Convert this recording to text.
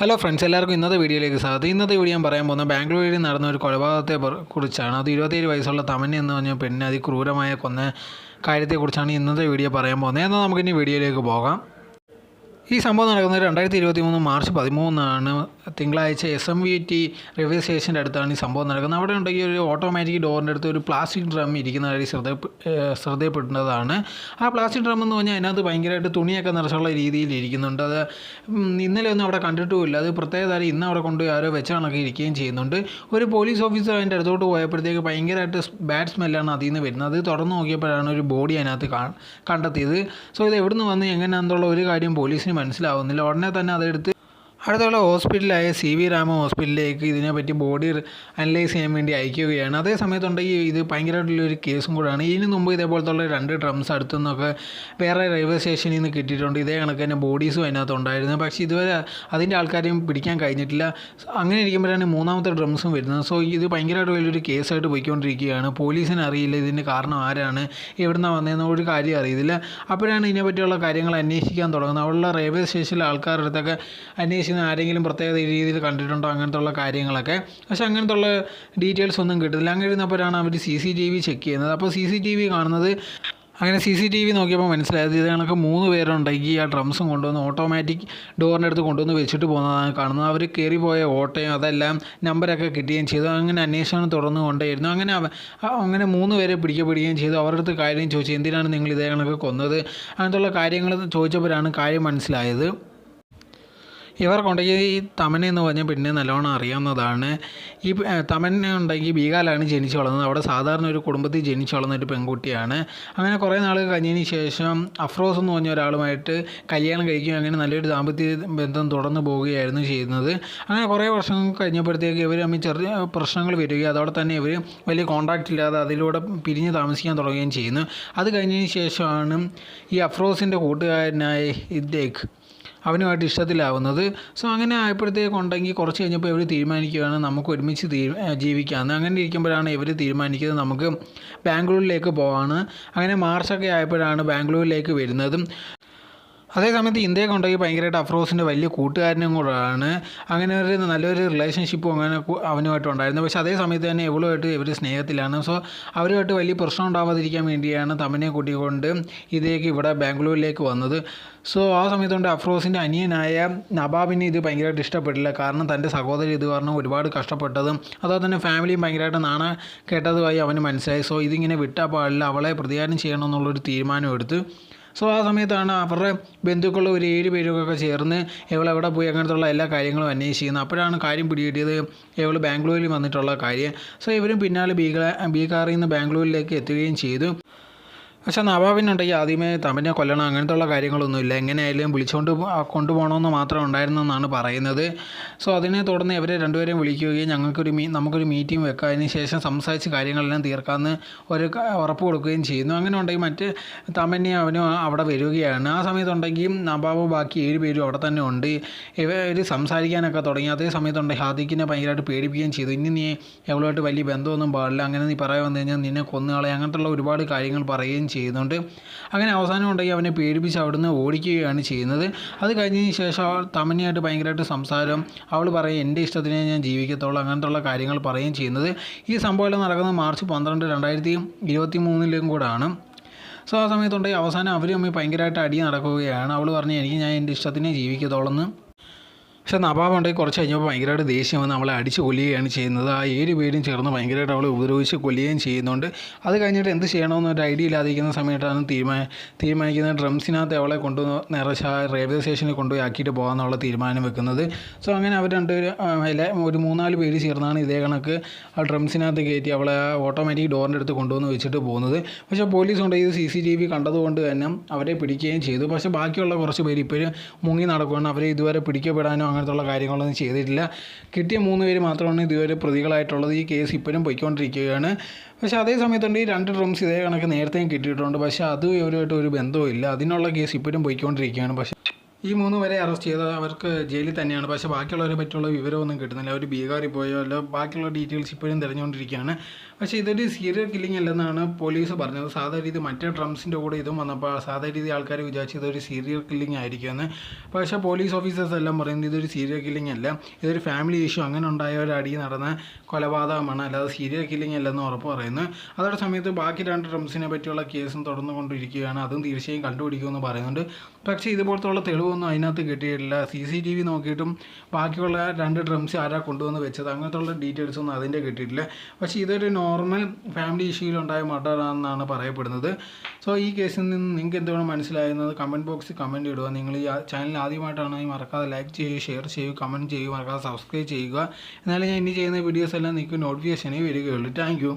Hello friends എല്ലാവർക്കും ഇന്നത്തെ വീഡിയോയിലേക്ക് സ്വാഗതം. ഇന്നത്തെ വീഡിയോ ഞാൻ പറയാൻ പോകുന്നത് ബാംഗ്ലൂരിൽ നടന്ന ഒരു കൊലപാതകത്തെ കുറിച്ചാണ്. അത് ഇരുപത്തേഴ് വയസ്സുള്ള തമന്ന എന്ന് പറഞ്ഞ പെണ്ണിനെ അതിക്രൂരമായ കൊന്ന കാര്യത്തെക്കുറിച്ചാണ് ഇന്നത്തെ വീഡിയോ പറയാൻ പോകുന്നത്. എന്നാൽ നമുക്കിനി വീഡിയോയിലേക്ക് പോകാം. ഈ സംഭവം നടക്കുന്നത് രണ്ടായിരത്തി ഇരുപത്തി മൂന്ന് മാർച്ച് പതിമൂന്നാണ് തിങ്കളാഴ്ച S M V T railway സ്റ്റേഷന്റെ അടുത്താണ് ഈ സംഭവം നടക്കുന്നത്. അവിടെ ഉണ്ടെങ്കിൽ ഒരു ഓട്ടോമാറ്റിക് ഡോറിന്റെ അടുത്ത് ഒരു പ്ലാസ്റ്റിക് ഡ്രം ഇരിക്കുന്നതായി ശ്രദ്ധ ശ്രദ്ധയപ്പെടുന്നതാണ്. ആ പ്ലാസ്റ്റിക് ഡ്രം എന്ന് പറഞ്ഞാൽ അതിനകത്ത് ഭയങ്കരമായിട്ട് തുണിയൊക്കെ നിറച്ചുള്ള രീതിയിൽ ഇരിക്കുന്നുണ്ട്. അത് ഇന്നലെ ഒന്നും അവിടെ കണ്ടിട്ടുമില്ല അത് പ്രത്യേകത ഇന്ന് അവിടെ കൊണ്ടുപോയി ആരോ വെച്ചാണൊക്കെ ഇരിക്കുകയും ചെയ്യുന്നുണ്ട്. ഒരു പോലീസ് ഓഫീസർ അതിന്റെ അടുത്തോട്ട് പോയപ്പോഴത്തേക്ക് ഭയങ്കരമായിട്ട് ബാഡ് സ്മെല്ലാണ് അതിൽ നിന്ന് വരുന്നത്. അത് തുറന്നു നോക്കിയപ്പോഴാണ് ഒരു ബോഡി അതിനകത്ത് കണ്ടെത്തിയത്. സോ ഇത് എവിടുന്ന് വന്ന് എങ്ങനെയാണെന്നുള്ള ഒരു കാര്യം പോലീസിന് മനസ്സിലാവുന്നില്ല. ഉടനെ തന്നെ അതെടുത്ത് അടുത്തുള്ള ഹോസ്പിറ്റലായ സി വി രാമ ഹോസ്പിറ്റലിലേക്ക് ഇതിനെപ്പറ്റി ബോഡി അനലൈസ് ചെയ്യാൻ വേണ്ടി അയക്കുകയാണ്. അതേ സമയത്തുണ്ടെങ്കിൽ ഇത് ഭയങ്കരമായിട്ടുള്ളൊരു കേസും കൂടാണ്. ഇതിന് മുമ്പ് ഇതേപോലത്തുള്ള രണ്ട് ഡ്രംസ് അടുത്തു നിന്നൊക്കെ വേറെ റെയിൽവേ സ്റ്റേഷനിൽ നിന്ന് കിട്ടിയിട്ടുണ്ട്. ഇതേ കണക്ക് തന്നെ ബോഡീസും അതിനകത്ത് ഉണ്ടായിരുന്നു പക്ഷേ ഇതുവരെ അതിന്റെ ആൾക്കാരെയും പിടിക്കാൻ കഴിഞ്ഞിട്ടില്ല. അങ്ങനെ ഇരിക്കുമ്പോഴാണ് മൂന്നാമത്തെ ഡ്രംസും വരുന്നത്. സോ ഇത് ഭയങ്കരമായിട്ട് വലിയൊരു കേസായിട്ട് പോയിക്കൊണ്ടിരിക്കുകയാണ്. പോലീസിന് അറിയില്ല ഇതിന്റെ കാരണം ആരാണ് എവിടുന്നാണ് വന്നതെന്ന് ഒരു കാര്യം അറിയത്തില്ല. അപ്പോഴാണ് ഇതിനെപ്പറ്റിയുള്ള കാര്യങ്ങൾ അന്വേഷിക്കാൻ തുടങ്ങുന്നത്. അവിടെയുള്ള റെയിൽവേ സ്റ്റേഷനിലെ ആൾക്കാരുടെ അടുത്തൊക്കെ അന്വേഷിക്കുന്ന ആരെങ്കിലും പ്രത്യേക രീതിയിൽ കണ്ടിട്ടുണ്ടോ അങ്ങനത്തെ ഉള്ള കാര്യങ്ങളൊക്കെ? പക്ഷെ അങ്ങനത്തെ ഉള്ള ഡീറ്റെയിൽസ് ഒന്നും കിട്ടുന്നില്ല അങ്ങനെ ഇരുന്നപ്പോഴാണ് അവർ C C T V check ചെയ്യുന്നത്. അപ്പോൾ സി സി ടി വി കാണുന്നത് അങ്ങനെ സി സി ടി വി നോക്കിയപ്പോൾ മനസ്സിലായത് ഇത് കണക്ക് മൂന്ന് പേരുണ്ടെങ്കിൽ ആ ഡ്രംസും കൊണ്ടുവന്ന് ഓട്ടോമാറ്റിക് ഡോറിന്റെ അടുത്ത് കൊണ്ടുവന്ന് വെച്ചിട്ട് പോകുന്നതാണ് കാണുന്നത്. അവർ കയറിപ്പോയ ഓട്ടയും അതെല്ലാം നമ്പരൊക്കെ കിട്ടുകയും ചെയ്തു. അങ്ങനെ അന്വേഷണം തുടർന്നു കൊണ്ടേയിരുന്നു. അങ്ങനെ അങ്ങനെ മൂന്ന് പേരെ പിടിക്കപ്പെടുകയും ചെയ്തു. അവരുടെ അടുത്ത് കാര്യം ചോദിച്ചു. എന്തിനാണ് നിങ്ങൾ ഇതേ കണക്ക് കൊന്നത്? അങ്ങനത്തുള്ള കാര്യങ്ങൾ ചോദിച്ചപ്പോഴാണ് കാര്യം മനസ്സിലായത്. ഇവർക്കുണ്ടെങ്കിൽ ഈ തമന എന്ന് പറഞ്ഞ പിന്നെ നല്ലോണം അറിയാവുന്നതാണ്. ഈ തമന്ന ഉണ്ടെങ്കിൽ ബീഹാറിലാണ് ജനിച്ചു വളർന്നത്. അവിടെ സാധാരണ ഒരു കുടുംബത്തിൽ ജനിച്ചു വളർന്ന ഒരു പെൺകുട്ടിയാണ്. അങ്ങനെ കുറേ നാൾ കഴിഞ്ഞതിന് ശേഷം അഫ്രോസ് എന്ന് പറഞ്ഞ ഒരാളുമായിട്ട് കല്യാണം കഴിക്കുകയും അങ്ങനെ നല്ലൊരു ദാമ്പത്യ ബന്ധം തുടർന്ന് പോവുകയായിരുന്നു ചെയ്യുന്നത്. അങ്ങനെ കുറേ വർഷങ്ങൾ കഴിഞ്ഞപ്പോഴത്തേക്ക് ഇവർ തമ്മിൽ ചെറിയ പ്രശ്നങ്ങൾ വരികയും അതോടെ തന്നെ ഇവർ വലിയ കോൺടാക്റ്റ് ഇല്ലാതെ അതിലൂടെ പിരിഞ്ഞ് താമസിക്കാൻ തുടങ്ങുകയും ചെയ്യുന്നു. അത് കഴിഞ്ഞതിന് ശേഷമാണ് ഈ അഫ്രോസിന്റെ കൂട്ടുകാരനായ ഇദ്ദേക്ക് അവനുമായിട്ട് ഇഷ്ടത്തിലാവുന്നത്. സോ അങ്ങനെ ആയപ്പോഴത്തേക്ക് ഉണ്ടെങ്കിൽ കുറച്ച് കഴിഞ്ഞപ്പോൾ ഇവർ തീരുമാനിക്കുകയാണ്. നമുക്ക് ഒരുമിച്ച് ജീവിക്കാമെന്ന് അങ്ങനെ ഇരിക്കുമ്പോഴാണ് ഇവർ തീരുമാനിക്കുന്നത് നമുക്ക് ബാംഗ്ലൂരിലേക്ക് പോവാണ്. അങ്ങനെ മാർച്ചൊക്കെ ആയപ്പോഴാണ് ബാംഗ്ലൂരിലേക്ക് വരുന്നതും. അതേ സമയത്ത് ഇന്ത്യയൊക്കെ ഉണ്ടെങ്കിൽ ഭയങ്കരമായിട്ട് അഫ്രോസിന്റെ വലിയ കൂട്ടുകാരനും കൂടാണ് അങ്ങനെ ഒരു നല്ലൊരു റിലേഷൻഷിപ്പും അങ്ങനെ അവനുമായിട്ട് ഉണ്ടായിരുന്നു. പക്ഷേ അതേ സമയത്ത് തന്നെ ഇവളുമായിട്ട് ഇവർ സ്നേഹത്തിലാണ്. സോ അവരുമായിട്ട് വലിയ പ്രശ്നം ഉണ്ടാവാതിരിക്കാൻ വേണ്ടിയാണ് തമനെ കൂട്ടിക്കൊണ്ട് ഇതേക്ക് ഇവിടെ ബാംഗ്ലൂരിലേക്ക് വന്നത്. സോ ആ സമയത്തുകൊണ്ട് അഫ്രോസിന്റെ അനിയനായ നബാബിനെ ഇത് ഭയങ്കരമായിട്ട് ഇഷ്ടപ്പെട്ടില്ല. കാരണം തന്റെ സഹോദരി ഇത് കാരണം ഒരുപാട് കഷ്ടപ്പെട്ടതും അതുപോലെ തന്നെ ഫാമിലിയും ഭയങ്കരമായിട്ട് നാണ കേട്ടതുമായി അവന് മനസ്സിലായി. സോ ഇതിങ്ങനെ വിട്ടാൽ പാടില്ല അവളെ പ്രതികാരം ചെയ്യണമെന്നുള്ളൊരു തീരുമാനം എടുത്തു സോ ആ സമയത്താണ് അവരുടെ ബന്ധുക്കൾ ഒരു ഏഴ് പേരൊക്കെ ചേർന്ന് ഇവൾ എവിടെ പോയി അങ്ങനത്തുള്ള എല്ലാ കാര്യങ്ങളും അന്വേഷിക്കുന്നത്. അപ്പോഴാണ് കാര്യം പിടികിട്ടിയത് ഇവൾ ബാംഗ്ലൂരിൽ വന്നിട്ടുള്ള കാര്യം. സോ ഇവരും പിന്നാലെ ബീഹാറിൽ നിന്ന് ബാംഗ്ലൂരിലേക്ക് എത്തുകയും ചെയ്തു. പക്ഷേ നവാബിനുണ്ടെങ്കിൽ ആദ്യമേ തമിഴിനെ കൊല്ലണം അങ്ങനത്തെ ഉള്ള കാര്യങ്ങളൊന്നുമില്ല എങ്ങനെയായാലും വിളിച്ചുകൊണ്ട് കൊണ്ടുപോകണമെന്ന് മാത്രം ഉണ്ടായിരുന്നെന്നാണ് പറയുന്നത്. സോ അതിനെ തുടർന്ന് ഇവരെ രണ്ടുപേരെയും വിളിക്കുകയും ഞങ്ങൾക്കൊരു മീ നമുക്കൊരു മീറ്റിംഗ് വെക്കാം അതിന് ശേഷം സംസാരിച്ച് കാര്യങ്ങളെല്ലാം തീർക്കാമെന്ന് ഒരു ഉറപ്പ് കൊടുക്കുകയും ചെയ്യുന്നു. അങ്ങനെ ഉണ്ടെങ്കിൽ മറ്റ് തമന്യ അവനും അവിടെ വരികയാണ്. ആ സമയത്തുണ്ടെങ്കിൽ നവാബ് ബാക്കി ഏഴ് പേരും അവിടെ തന്നെ ഉണ്ട്. ഇവർ സംസാരിക്കാനൊക്കെ തുടങ്ങി. അതേ സമയത്തുണ്ടെങ്കിൽ ഹാദിക്കിനെ ഭയങ്കരമായിട്ട് പേടിപ്പിക്കുകയും ചെയ്തു. ഇനി നീ എവളുമായിട്ട് വലിയ ബന്ധമൊന്നും പാടില്ല. അങ്ങനെ നീ പറയാൻ വന്നു കഴിഞ്ഞാൽ നിന്നെ കൊന്നുകളെ അങ്ങനത്തുള്ള ഒരുപാട് കാര്യങ്ങൾ പറയുകയും ചെയ്യുന്നുണ്ട് അങ്ങനെ അവസാനം ഉണ്ടെങ്കിൽ അവനെ പേടിപ്പിച്ച് അവിടുന്ന് ഓടിക്കുകയാണ് ചെയ്യുന്നത്. അത് കഴിഞ്ഞതിന് ശേഷം അവൾ തമനിയായിട്ട് ഭയങ്കരമായിട്ട് സംസാരം അവൾ പറയും എന്റെ ഇഷ്ടത്തിനെ ഞാൻ ജീവിക്കത്തുള്ളൂ അങ്ങനത്തുള്ള കാര്യങ്ങൾ പറയുകയും ചെയ്യുന്നത്. ഈ സംഭവമെല്ലാം നടക്കുന്നത് മാർച്ച് പന്ത്രണ്ട് രണ്ടായിരത്തി ഇരുപത്തി മൂന്നിലും കൂടാണ്. സോ ആ സമയത്തുണ്ടെങ്കിൽ അവസാനം അവരും തമ്മിൽ ഭയങ്കരമായിട്ട് അടി നടക്കുകയാണ്. അവൾ പറഞ്ഞു എനിക്ക് ഞാൻ എന്റെ ഇഷ്ടത്തിനെ ജീവിക്കത്തുള്ളൂ എന്ന് പക്ഷെ നവാബ് ഉണ്ടെങ്കിൽ കുറച്ച് കഴിഞ്ഞപ്പോൾ ഭയങ്കരമായിട്ട് ദേഷ്യം വന്ന് അവളെ അടിച്ച് കൊല്ലുകയാണ് ചെയ്യുന്നത്. ആ ഏഴ് പേരും ചേർന്ന് ഭയങ്കരമായിട്ട് അവളെ ഉപദ്രവിച്ച് കൊല്ലുകയും ചെയ്യുന്നുണ്ട്. അത് കഴിഞ്ഞിട്ട് എന്ത് ചെയ്യണമെന്ന് ഒരു ഐഡിയ ഇല്ലാതിരിക്കുന്ന സമയത്താണ് തീരുമാന തീരുമാനിക്കുന്നത്. ഡ്രംസിനകത്ത് അവളെ കൊണ്ടു നിറച്ച് റെയിൽവേ സ്റ്റേഷനിൽ കൊണ്ടുപോയി ആക്കിയിട്ട് പോകാമെന്നുള്ള തീരുമാനം വെക്കുന്നത്. സോ അങ്ങനെ അവർ രണ്ടുപേരും ഒരു മൂന്നാൽ പേര് ചേർന്നാണ് ഇതേ കണക്ക് ആ ഡ്രംസിനകത്ത് കയറ്റി അവളെ ഓട്ടോമാറ്റിക് ഡോറിന്റെ അടുത്ത് കൊണ്ടുവന്ന് വെച്ചിട്ട് പോകുന്നത്. പക്ഷേ പോലീസ് കൊണ്ട് ഇത് സി സി ടി വി കണ്ടതുകൊണ്ട് തന്നെ അവരെ പിടിക്കുകയും ചെയ്തു. പക്ഷേ ബാക്കിയുള്ള കുറച്ച് പേര് ഇപ്പോഴും മുങ്ങി നടക്കുകയാണ്. അവരെ ഇതുവരെ പിടിക്കപ്പെടാനോ അങ്ങനത്തുള്ള കാര്യങ്ങളൊന്നും ചെയ്തിട്ടില്ല. കിട്ടിയ മൂന്ന് പേര് മാത്രമാണ് ഇതുവരെ പ്രതികളായിട്ടുള്ളത്. ഈ കേസ് ഇപ്പോഴും പോയിക്കൊണ്ടിരിക്കുകയാണ്. പക്ഷേ അതേ സമയത്തുണ്ട് ഈ രണ്ട് ഡ്രംസ് ഇതേ കണക്ക് നേരത്തെയും കിട്ടിയിട്ടുണ്ട്. പക്ഷേ അത് ഇവരുമായിട്ട് ഒരു ബന്ധവും ഇല്ല. അതിനുള്ള കേസ് ഇപ്പോഴും പോയിക്കൊണ്ടിരിക്കുകയാണ്. പക്ഷേ ഈ മൂന്ന് പേരെ അറസ്റ്റ് ചെയ്തത് അവർക്ക് ജയിലിൽ തന്നെയാണ്. പക്ഷേ ബാക്കിയുള്ളവരെ പറ്റിയുള്ള വിവരമൊന്നും കിട്ടുന്നില്ല. അവർ ബീഹാറിൽ പോയോ അല്ല ബാക്കിയുള്ള ഡീറ്റെയിൽസ് ഇപ്പോഴും തിരഞ്ഞുകൊണ്ടിരിക്കുകയാണ് പക്ഷേ ഇതൊരു സീരിയൽ കില്ലിംഗ് അല്ലെന്നാണ് പോലീസ് പറഞ്ഞത്. സാധാരണ രീതി മറ്റേ ഡ്രംസിന്റെ കൂടെ ഇതും വന്നപ്പോൾ സാധാരണ രീതി ആൾക്കാർ വിചാരിച്ചു ഇതൊരു സീരിയൽ കില്ലിംഗ് ആയിരിക്കുമെന്ന്. പക്ഷേ പോലീസ് ഓഫീസേഴ്സ് എല്ലാം പറയുന്നത് ഇതൊരു സീരിയൽ കില്ലിംഗ് അല്ല. ഇതൊരു ഫാമിലി ഇഷ്യൂ അങ്ങനെ ഉണ്ടായ ഒരു അടി നടന്ന കൊലപാതകമാണ്. അല്ലാതെ സീരിയൽ കില്ലിംഗ് അല്ലെന്ന് ഉറപ്പ് പറയുന്നു അതോടെ സമയത്ത് ബാക്കി രണ്ട് ഡ്രംസിനെ പറ്റിയുള്ള കേസും തുടർന്നു കൊണ്ടിരിക്കുകയാണ് അതും തീർച്ചയായും കണ്ടുപിടിക്കുമെന്ന് പറയുന്നുണ്ട്. പക്ഷേ ഇതുപോലത്തുള്ള തെളിവൊന്നും അതിനകത്ത് കിട്ടിയിട്ടില്ല. സി സി ടി വി നോക്കിയിട്ടും ബാക്കിയുള്ള രണ്ട് ഡ്രംസ് ആരാ കൊണ്ടുവന്ന് വെച്ചത്? അങ്ങനത്തെ ഉള്ള ഡീറ്റെയിൽസ് ഒന്നും അതിന്റെ കിട്ടിയിട്ടില്ല. പക്ഷേ ഇതൊരു നോർമൽ ഫാമിലി ഇഷ്യൂയിലുണ്ടായ മർഡർ ആണെന്നാണ് പറയപ്പെടുന്നത്. സോ ഈ കേസിൽ നിന്ന് നിങ്ങൾക്ക് എന്താണ് മനസ്സിലായിരുന്നത് കമന്റ് ബോക്സിൽ കമന്റ് ഇടുക. നിങ്ങൾ ഈ ചാനൽ ആദ്യമായിട്ടാണെങ്കിൽ മറക്കാതെ ലൈക്ക് ചെയ്യുക ഷെയർ ചെയ്യുക കമന്റ് ചെയ്യുക മറക്കാതെ സബ്സ്ക്രൈബ് ചെയ്യുക. എന്നാലും ഞാൻ ഇനി ചെയ്യുന്ന വീഡിയോസ് എല്ലാം നിങ്ങൾക്ക് നോട്ടിഫിക്കേഷനേ വരികയുള്ളൂ. താങ്ക്